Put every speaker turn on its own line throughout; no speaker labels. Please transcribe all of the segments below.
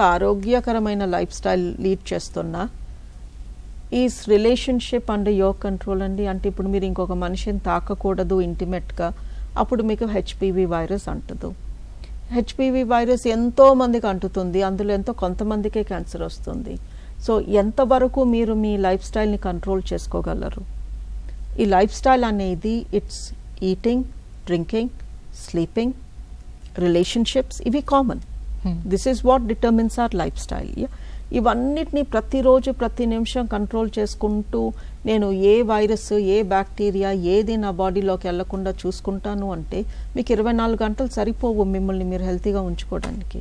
ఆరోగ్యకరమైన life style lead చేస్తున్నా is relationship under your control అండి. అంటే ఇప్పుడు మీరు ఇంకొక మనిషిని తాకకూడదు ఇంటిమేట్గా అప్పుడు మీకు హెచ్పివి వైరస్ అంటదు. హెచ్పివి వైరస్ ఎంతో మందికి అంటుతుంది అందులో ఎంతో కొంతమందికే క్యాన్సర్ వస్తుంది. సో ఎంతవరకు మీరు మీ లైఫ్ స్టైల్ని కంట్రోల్ చేసుకోగలరు? ఈ లైఫ్ స్టైల్ అనేది it's eating drinking sleeping relationships ఇవి common. This is what determines our life style ఇవన్నిటిని ప్రతిరోజు ప్రతి నిమిషం కంట్రోల్ చేసుకుంటూ నేను ఏ వైరస్ ఏ బ్యాక్టీరియా ఏది నా బాడీలోకి వెళ్ళకుండా చూసుకుంటాను అంటే మీకు ఇరవై నాలుగు గంటలు సరిపోవు మిమ్మల్ని మీరు హెల్తీగా ఉంచుకోవడానికి.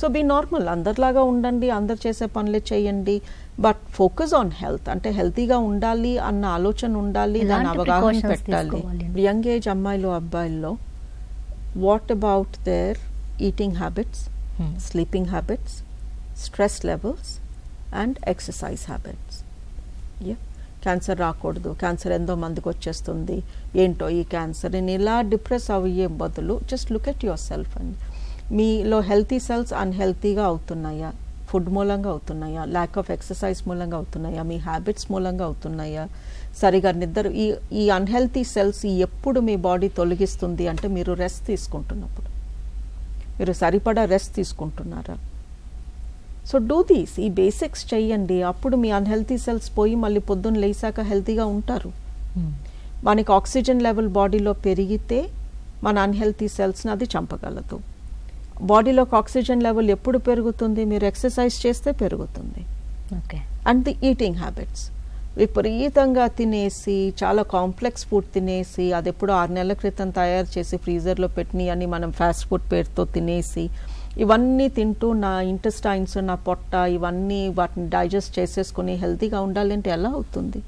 సో బీ నార్మల్ అందరిలాగా ఉండండి అందరు చేసే పనులే చేయండి. బట్ ఫోకస్ ఆన్ హెల్త్ అంటే హెల్తీగా ఉండాలి అన్న ఆలోచన ఉండాలి దాని అవగాహన పెట్టాలి? యంగ్ ఏజ్ అమ్మాయిలు అబ్బాయిల్లో what about their eating habits sleeping habits stress levels and exercise habits cancer రాకూడదు. క్యాన్సర్ ఎంతో మందికి వచ్చేస్తుంది. ఏంటో ఈ క్యాన్సర్ నేను ఇలా డిప్రెస్ అయ్యే బదులు just look at yourself అండి మీలో హెల్తీ సెల్స్ అన్హెల్తీగా అవుతున్నాయా? ఫుడ్ మూలంగా అవుతున్నాయా? ల్యాక్ ఆఫ్ ఎక్సర్సైజ్ మూలంగా అవుతున్నాయా? మీ హ్యాబిట్స్ మూలంగా అవుతున్నాయా? సరిగా నిద్ర ఈ ఈ అన్హెల్తీ సెల్స్ ఎప్పుడు మీ బాడీ తొలగిస్తుంది అంటే మీరు రెస్ట్ తీసుకుంటున్నప్పుడు. మీరు సరిపడా రెస్ట్ తీసుకుంటున్నారా? సో డూ దీస్ ఈ బేసిక్స్ చెయ్యండి. అప్పుడు మీ అన్హెల్తీ సెల్స్ పోయి మళ్ళీ పొద్దున్న లేసాక హెల్తీగా ఉంటారు. మనకి ఆక్సిజన్ లెవెల్ బాడీలో పెరిగితే మన అన్హెల్తీ సెల్స్ని అది చంపగలదు. బాడీలోకి ఆక్సిజన్ లెవెల్ ఎప్పుడు పెరుగుతుంది? మీరు ఎక్సర్సైజ్ చేస్తే పెరుగుతుంది.
Okay
and the eating habits విపరీతంగా తినేసి చాలా కాంప్లెక్స్ ఫుడ్ తినేసి అది ఎప్పుడో ఆరు నెలల క్రితం తయారు చేసి ఫ్రీజర్లో పెట్టినవి అని మనం ఫాస్ట్ ఫుడ్ పేరుతో తినేసి ఇవన్నీ తింటూ నా ఇంటెస్టైన్స్ నా పొట్ట ఇవన్నీ వాటిని డైజెస్ట్ చేసేసుకుని హెల్తీగా ఉండాలంటే ఎలా అవుతుంది?